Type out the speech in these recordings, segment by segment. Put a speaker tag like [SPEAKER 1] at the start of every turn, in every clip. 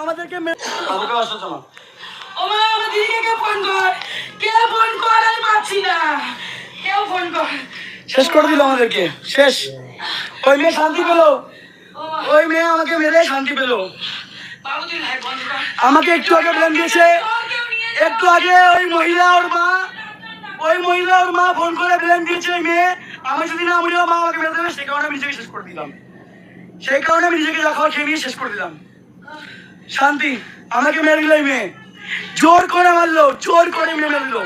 [SPEAKER 1] আমাদেরকে আমাকে আসো চলো।
[SPEAKER 2] ও মা আমার দিদিকে কে ফোন কর? কে ফোন কর? আমি পাচ্ছি না। কেউ ফোন কর।
[SPEAKER 1] শেষ করে দিল আমাদেরকে। শেষ। ওই মেয়ে শান্তি পেল। ওই মেয়ে আমাকে মেরে শান্তি পেল। আমাকে একটু আগে ব্লেম দিয়েছে। একটু আগে ওই মহিলা ওর মা ওই মহিলা ওর মা ফোন করে ব্লেম দিয়েছে ওই মেয়ে। আমি যদি না মরি মা আমাকে মেরে দেবে সেই কারণে আমি নিজেকে শেষ করে দিলাম। সেই কারণে আমি নিজেকে যা খাওয়া খেয়ে নিয়ে শেষ করে দিলাম। শান্তি, আমাকে মেরে দিল মেয়ে। জোর করে মারলো, জোর করে মেরে দিল।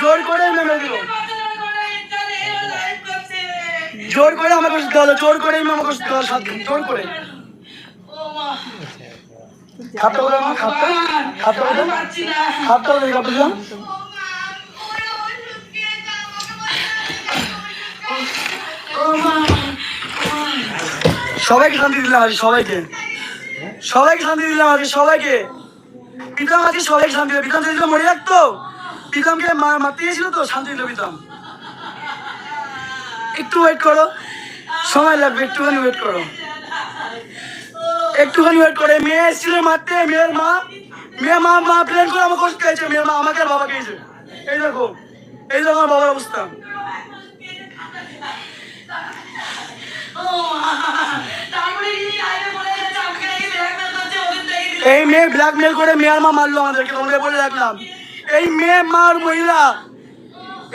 [SPEAKER 1] জোর করে মেরে দিল। জোর করে আমাকে জোর করে আমাকে জোর করে। সবাইকে শান্তি দিলাম সবাইকে। সবাইকে শান্তি দিলাম আজকে সবাইকে। প্রীতম আজকে সবাইকে শান্তি দিল। প্রীতম যদি মরে রাখতো প্রীতমকে মারতে গেছিল তো, শান্তি দিল প্রীতম। একটু ওয়েট করো। সময় লাগবে, একটুখানি ওয়েট করো। একটুখানি ওয়েট করে। মেয়ে এসেছিল মারতে, মেয়ের মা। মেয়ে মা মা প্লেন করে আমাকে কষ্ট খেয়েছে মেয়ের মা আমাকে আর বাবাকে খেয়েছে। এই দেখো এই দেখো আমার বাবার অবস্থা। এই মেয়ে ব্ল্যাকমেল করে মেয়ের মা মারলো আমাদেরকে তোমাদের বলে রাখলাম। এই মেয়ে মার মহিলা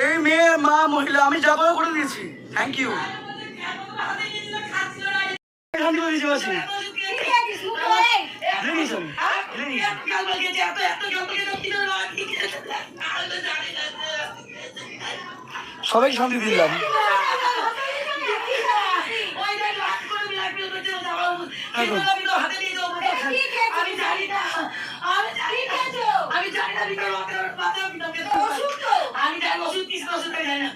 [SPEAKER 1] এই মেয়ে মা মহিলা আমি যা করে করে দিয়েছি থ্যাংক ইউ। সবাই শান্তি দিলাম।
[SPEAKER 2] আমি জানি না আমি জানি না আমি জানি না ভিতরে মাথা আমি জানি না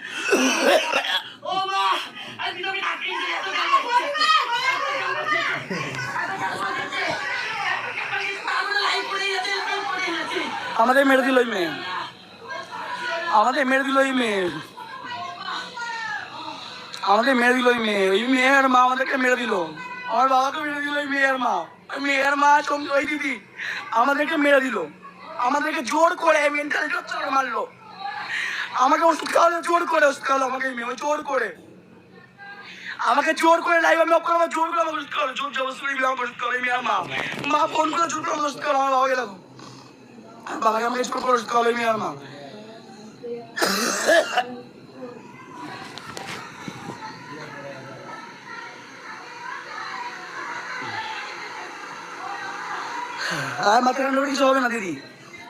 [SPEAKER 2] ও মা আমি এত কাজ
[SPEAKER 1] আমাদের মেরে দিল ওই মেয়ে। আমাদের মেরে দিল ওই মেয়ে। আমাদের মেরে দিল ওই মেয়ে। ওই মেয়ের মা আমাদেরকে মেরে দিল। আমার বাবাকে মেরে দিল ওই মেয়ের মা। ওই মেয়ের মা চমকে ওই দিদি আমাদেরকে মেরে দিল। আমাদেরকে জোর করে মেন্টাল টর্চার মারলো। আমাকে ওষুধ খাওয়ালো জোর করে, ওষুধ খাওয়ালো আমাকে মেয়ে, জোর করে। আমাকে জোর করে লাইভ আমি আমার জোর করে আমাকে ওষুধ খাওয়ালো, জোর জবরদস্তি করে আমাকে ওষুধ খাওয়ালো, এই মা। মা ফোন করে জোর করে আমাকে ওষুধ খাওয়ালো, আমার বাবাকে দেখো বাবাকে আমাকে জোর করে ওষুধ খাওয়ালো, এই মা। আর মাথা কিছু হবে না, দিদি।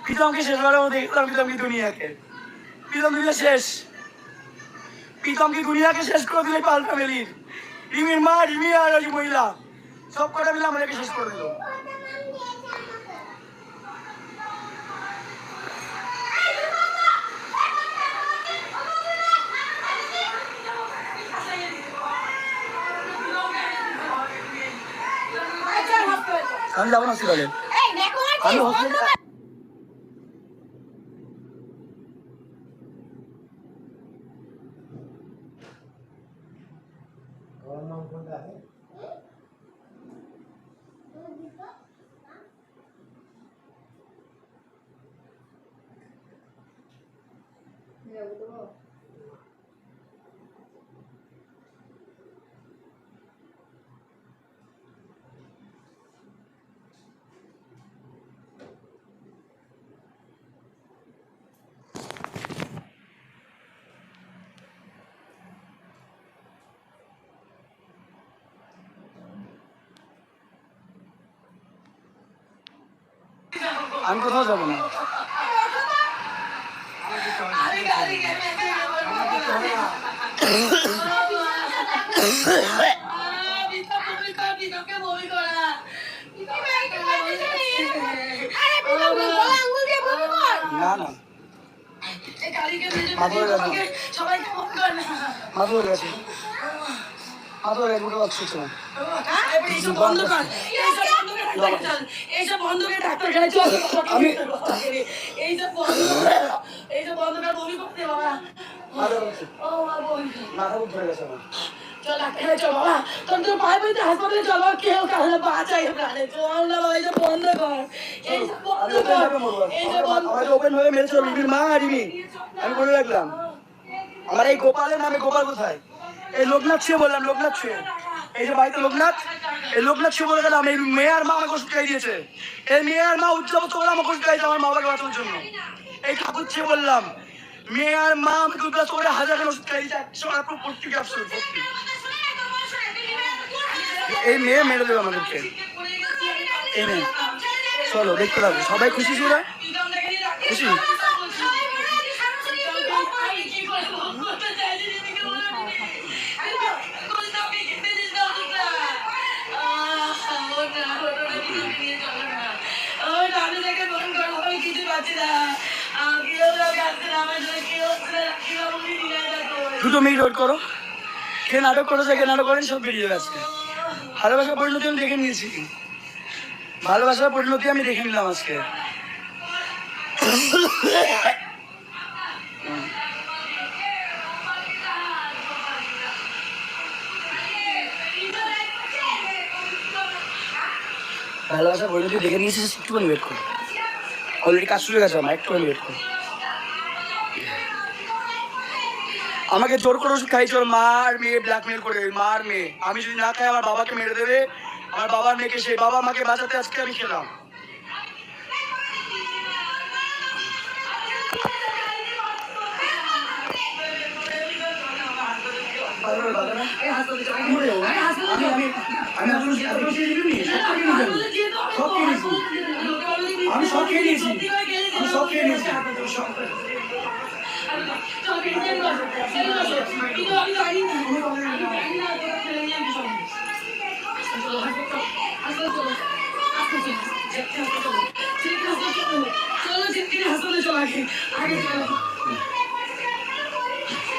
[SPEAKER 1] প্রীতমকে শেষ বারের মধ্যে দেখলাম প্রীতমকে দুনিয়াকে প্রীতম দুনিয়া শেষ। প্রীতমকে দুনিয়াকে শেষ করে দিলে পাল ফ্যামিলির। রিমির মা রিমি আর ওই মহিলা সব কটা মিলে আমাদেরকে শেষ করে দিল। আমি যাব না হসপিটালে। আমি হসপিটালে ఉంటారు আমি কোথাও যাব না। না না। গেছে
[SPEAKER 2] বন্ধ কর এইসব বন্ধ করে চল
[SPEAKER 1] আমি-
[SPEAKER 2] এইসব বন্ধ এইসব বন্ধ করে বমি করতে বাবা। ও
[SPEAKER 1] মাথা উঠে গেছে আমার
[SPEAKER 2] চল ডাক্তার চল বাবা। তোর তো পায়ে পাইতে হাসপাতালে চল কেউ কারণে বাঁচাই প্রাণে চল না বাবা এই বন্ধ কর। এই বন্ধ কর। এই বন্ধ
[SPEAKER 1] ওপেন ভাবে মেরেছিল রিমির মা আমি বলে রাখলাম আমার এই গোপালের নামে গোপাল কোথায়? এই লোকনাথ ছুঁয়ে বললাম লোকনাথ ছুঁয়ে। এই যে বাড়িতে লোকনাথ এই লোকনাথ বলে গেলাম, এই মেয়ে আর মা আমাকে ওষুধ দিয়েছে। এই মেয়ে আর মা উজ্জ্বল তো আমাকে ওষুধ খাইছে আমার মা বাবাকে বাঁচানোর জন্য। এই ঠাকুর ছুঁয়ে বললাম মেয়ে আর মা আমাকে উজ্জ্বল করে হাজার খান ওষুধ খাই একশো আর ভর্তি ক্যাপসুল ভর্তি। এই মেয়ে মেরে দেবে আমাদেরকে। এই মেয়ে, চলো, দেখতে থাকো। সবাই খুশি ছিল? খুশি? দুটো মিনিট ওয়েট করো। কে নাটক করেছে, কে নাটক করেন, সব বেরিয়ে যাবে আজকে। ভালোবাসার পরিণতি আমি দেখে নিয়েছি। ভালোবাসার পরিণতি আমি দেখে নিলাম আজকে। ভালোবাসার পরিণতি দেখে নিয়েছি একটুখানি ওয়েট করো। অলরেডি কাজ শুরু হয়ে গেছে আমার একটুখানি ওয়েট করো আমাকে জোর করে ওষুধ খাইছে ওর মা আর মেয়ে ব্ল্যাকমেল করে মা আর মেয়ে আমি যদি না খাই আমার বাবাকে মেরে দেবে আমার বাবার মেয়েকে সেই বাবা মাকে বাঁচাতে আজকে আমি খেলাম আমি সব খেয়ে নিয়েছি। আমি সব খেয়ে নিয়েছি।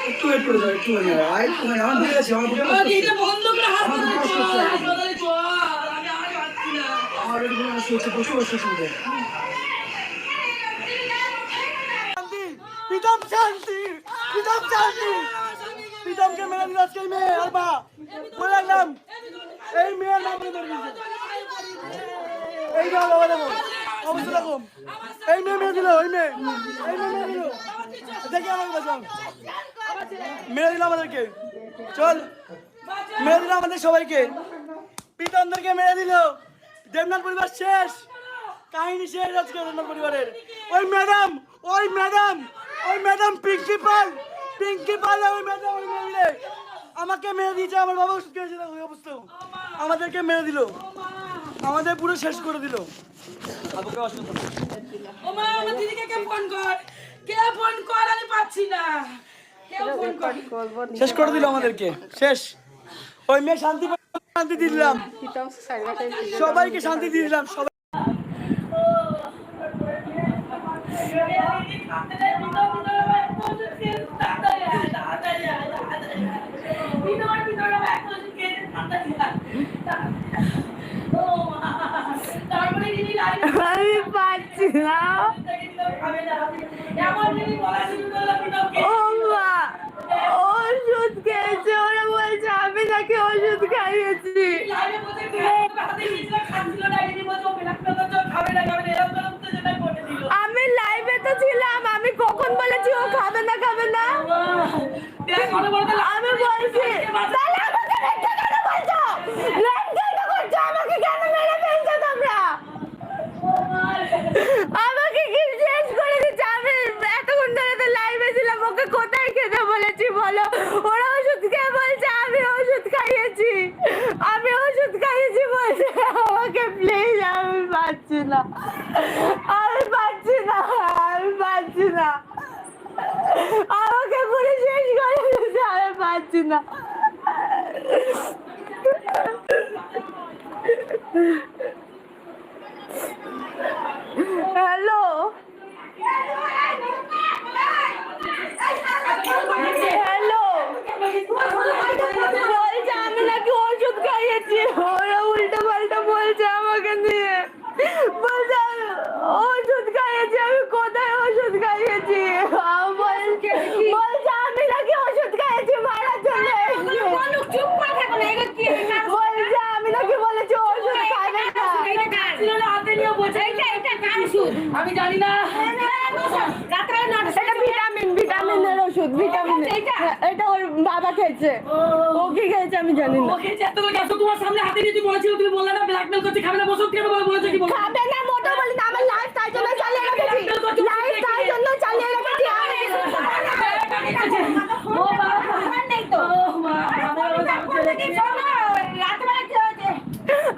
[SPEAKER 1] একটু একটু ওয়েট করে যাও। একটু ওয়েট আমার গেছে আমার গেছে।
[SPEAKER 2] বন্ধ করে হাসপাতালে চল হাসপাতালে চল আমি আর পাচ্ছি না
[SPEAKER 1] এই নাম এই যে বাবা দেখো অবস্থা দেখো এই মেয়ে মেয়ে মেরে দিল আমাদেরকে চল মেরে দিল আমাদের সবাইকে প্রীতমদেরকে মেরে দিল দেবনাথ পরিবার শেষ। কাহিনী শেষ আজকে দেবনাথ পরিবারের। ওই ম্যাডাম ওই ম্যাডাম ওই ম্যাডাম পিঙ্কি পাল পিঙ্কি পাল ওই ম্যাডাম ওই মেয়ে আমাকে মেরে দিয়েছে আমার বাবা ওষুধ খেয়েছে ওই অবস্থা। আমাদেরকে মেরে দিল। আমাদের পুরো শেষ করে দিল। বাবুকে অসুস্থ
[SPEAKER 2] ও মা আমার দিদিকে কে ফোন কর। কে ফোন কর আমি পাচ্ছি না। কেউ ফোন কর।
[SPEAKER 1] শেষ করে দিল আমাদেরকে। শেষ। ওই মেয়ে শান্তি পেয়ে শান্তি দিলাম। সবাইকে শান্তি দিয়ে দিলাম সবাই
[SPEAKER 3] আমি পাচ্ছি না। আমি লাইভে তো ছিলাম আমি কখন বলেছি ও খাবে না খাবে না? আমি বলছি তাহলে আমাকে মিথ্যা কেন বলছো লাইভ কেন করছ আমাকে কেন মেরে ফেলছো তোমরা আমাকে কি শেষ করে দিচ্ছে আমি এতক্ষণ ধরে তো লাইভে ছিলাম ওকে কোথায় খেতে বলেছি বলো ওরা ওষুধ খেয়ে বলছে আমি ওষুধ খাইয়েছি আমি ওষুধ খাইয়েছি বলছে আমাকে প্লিজ আমি পাচ্ছি না আমি পাচ্ছি না আমি পাচ্ছি না আমাকে পুরো শেষ করে দিয়েছে আমি পাচ্ছি না হ্যালো হ্যালো বলছে আমি নাকি ওষুধ খাইয়েছি ওরা উল্টো পাল্টা বলছে আমাকে নিয়ে বলছে আমি ওষুধ খাইয়েছি আমি কোথায় ওষুধ খাইয়েছি আ, বলছে বলছে আমি নাকি ওষুধ খাইয়েছি মারার জন্য এসেছে।
[SPEAKER 2] বলছে
[SPEAKER 3] এইটা এটা কার ওষুধ
[SPEAKER 2] আমি জানি না
[SPEAKER 3] এটা ভিটামিন ভিটামিনের ওষুধ ভিটামিন। এটা ওর বাবা খেয়েছে। ও। কি খেয়েছে আমি জানি না।
[SPEAKER 2] তোমার সামনে হাতে নিয়ে তুই বলেছিল তুমি বললে না ব্ল্যাকমেল করতে খাবে না বসত কেন বলে বলেছ কি বলো
[SPEAKER 3] খাবে না মোটো বলি না আমার লাইফ তাই জন্য চালিয়ে রেখেছি। লাইফ তাই জন্য চালিয়ে রেখেছি
[SPEAKER 2] ও বাবা
[SPEAKER 3] নেই তো
[SPEAKER 2] ও মা আমার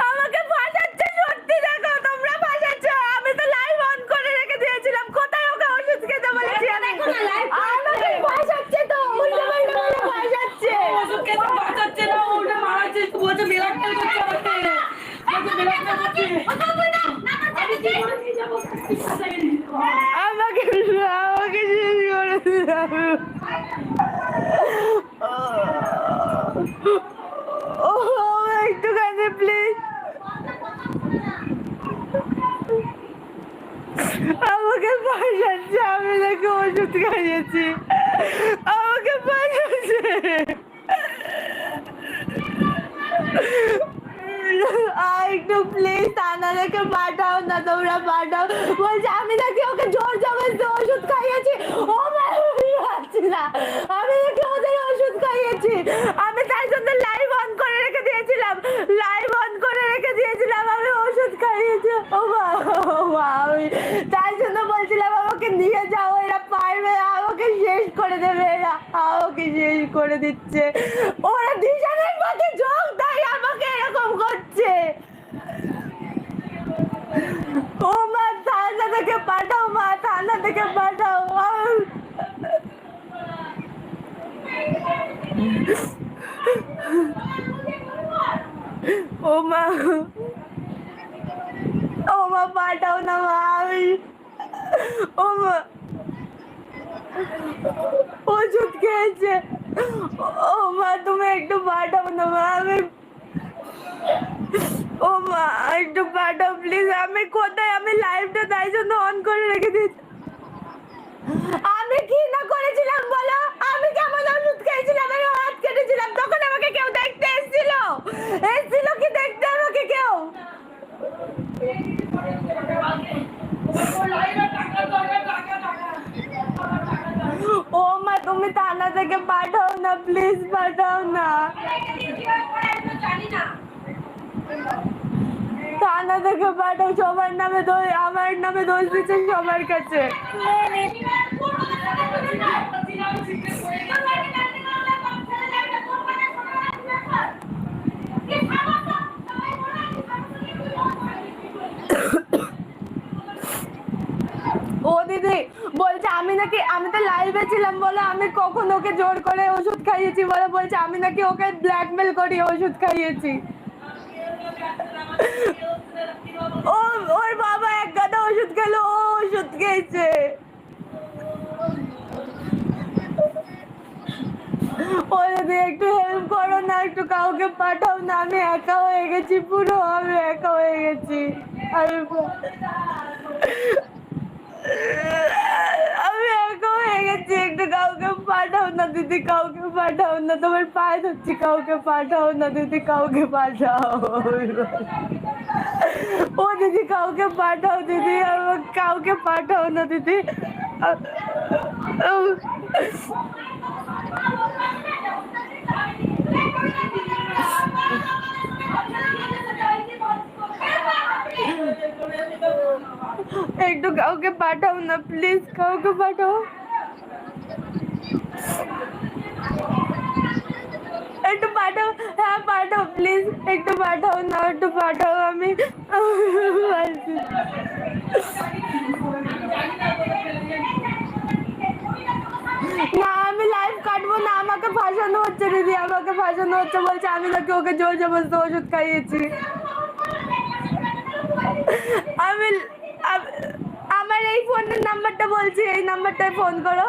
[SPEAKER 3] আমাকে ফাঁসাচ্ছে সত্যি দেখো তোমরা ফাঁসাচ্ছ আমি তো লাইভ অন করে রেখে দিয়েছিলাম কোথায় ওকে ওষুধ খেতে বলেছি আমি আমাকে ফাঁসাচ্ছে তো উল্টো পাল্টা বলে ফাঁসাচ্ছে
[SPEAKER 2] ওষুধ খেতে বাঁচাচ্ছে না ওটা মারাচ্ছে বলছে ব্ল্যাকমেল করছে আমাকে বলছে ব্ল্যাকমেল করছে আমি কি করে নিয়ে যাব
[SPEAKER 3] আমাকে আমাকে শেষ করে দিলাম ও একটুখানি আমাকে ফাঁসাচ্ছে আমি নাকি ওষুধ খাইয়েছি আমাকে আহ, একটু প্লিজ থানাদেরকে পাঠাও না, তোমরা পাঠাও। বলছে, আমি নাকি ওকে জোর জবরদস্তি ওষুধ খাইয়েছি। ও পারছি না, আমি নাকি ওদের ওষুধ খাইয়েছি। আমি তাই জন্য লাইভ অন করে রেখে দিয়েছিলাম। লাইভ অন করে রেখে দিয়েছিলাম, আমি ওষুধ খাইয়েছি। ও মা আমি তাই জন্য বলছিলাম, আমাকে নিয়ে যাও, এরা পারবে আমাকে শেষ করে দেবে। আমাকে শেষ করে দিচ্ছে। ওরা দুজনের মধ্যে যোগ তাই আমাকে এরকম করছে। ও মা থানা থেকে পাঠাও, মা, থানা থেকে পাঠাও। ও মা ও মা, পাঠাও না, মা। আমি ও মা ওষুধ খেয়েছে। ও মা, তুমি একটু পাঠাও না মা, আমি ও মা, একটু পাঠাও প্লিজ আমি কোথায়? আমি লাইভটা তাই জন্য অন করে রেখে দিয়েছি। আমি কি না করেছিলাম বলো? আমি কেমন ওষুধ খেয়েছিলাম? আমি হাত কেটেছিলাম। তখন আমাকে কেউ দেখতে এসেছিল। এসেছিল কি দেখতে আমাকে কেউ? ও মা তুমি থানা থেকে পাঠাও না প্লিজ পাঠাও না থানা থেকে পাঠাও সবার নামে দোষ আমার নামে দোষ দিচ্ছে সবার কাছে ও দিদি বলছে আমি নাকি, আমি তো লাইভে ছিলাম বলে, আমি কখন ওকে জোর করে ওষুধ খাইয়েছি বলে, বলছে আমি নাকি ওকে ব্ল্যাকমেল করি ওষুধ খাইয়েছি। ও, ওর বাবা এক গাদা ওষুধ খেলো, ও ওষুধ খেয়েছে। ও যদি একটু হেল্প করো না, একটু কাউকে পাঠাও না, আমি একা হয়ে গেছি, পুরো আমি একা হয়ে গেছি। আমি একা হয়ে গেছি একটু কাউকে পাঠাও না দিদি কাউকে পাঠাও না তোমার পায়ে ধরছি কাউকে পাঠাও না দিদি কাউকে পাঠাও ও দিদি কাউকে পাঠাও দিদি আমার কাউকে পাঠাও না দিদি একটু কাউকে পাঠাও না প্লিজ কাউকে একটু পাঠাও হ্যাঁ পাঠাও প্লিজ একটু পাঠাও না, একটু পাঠাও আমি। না, আমি লাইফ কাটবো না, আমাকে ফাঁসানো হচ্ছে, দিদি, আমাকে ফাঁসানো হচ্ছে, বলছে আমি নাকি ওকে জোর জবরদস্ত ওষুধ খাইয়েছি। আমি আমার এই ফোনের নাম্বারটা বলছি, এই নাম্বারটায় ফোন করো।